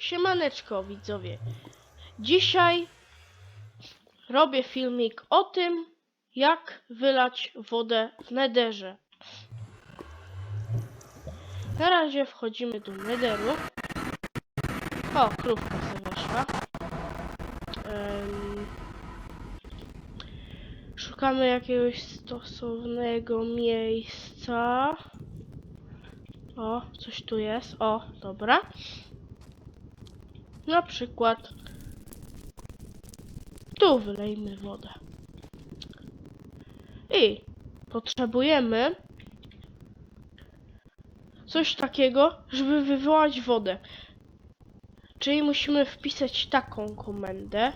Siemaneczko widzowie. Dzisiaj robię filmik o tym, jak wylać wodę w nederze. Na razie wchodzimy do nederu. O, krówka sobie weszła. Szukamy jakiegoś stosownego miejsca. O, coś tu jest. O, dobra. Na przykład tu wylejmy wodę. I potrzebujemy coś takiego, żeby wywołać wodę. Czyli musimy wpisać taką komendę.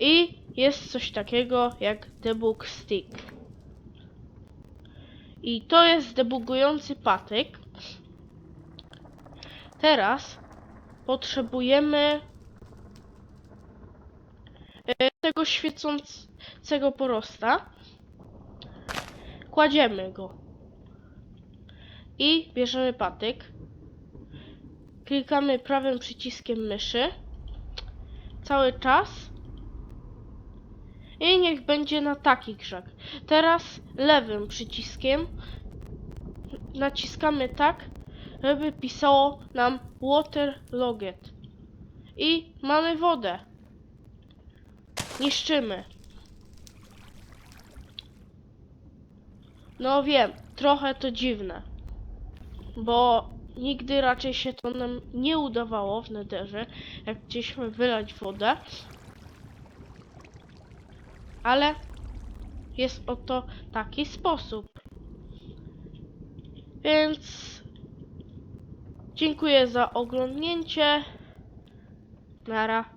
I jest coś takiego jak debug stick. I to jest debugujący patyk. Teraz potrzebujemy e, tego świecącego porosta. Kładziemy go. I bierzemy patyk. Klikamy prawym przyciskiem myszy. Cały czas. I niech będzie na taki krzak. Teraz lewym przyciskiem naciskamy tak, żeby pisało nam water loget. I mamy wodę. Niszczymy. No wiem, trochę to dziwne. Bo nigdy raczej się to nam nie udawało w nederze, jak chcieliśmy wylać wodę. Ale jest oto taki sposób. Więc dziękuję za oglądnięcie. Nara.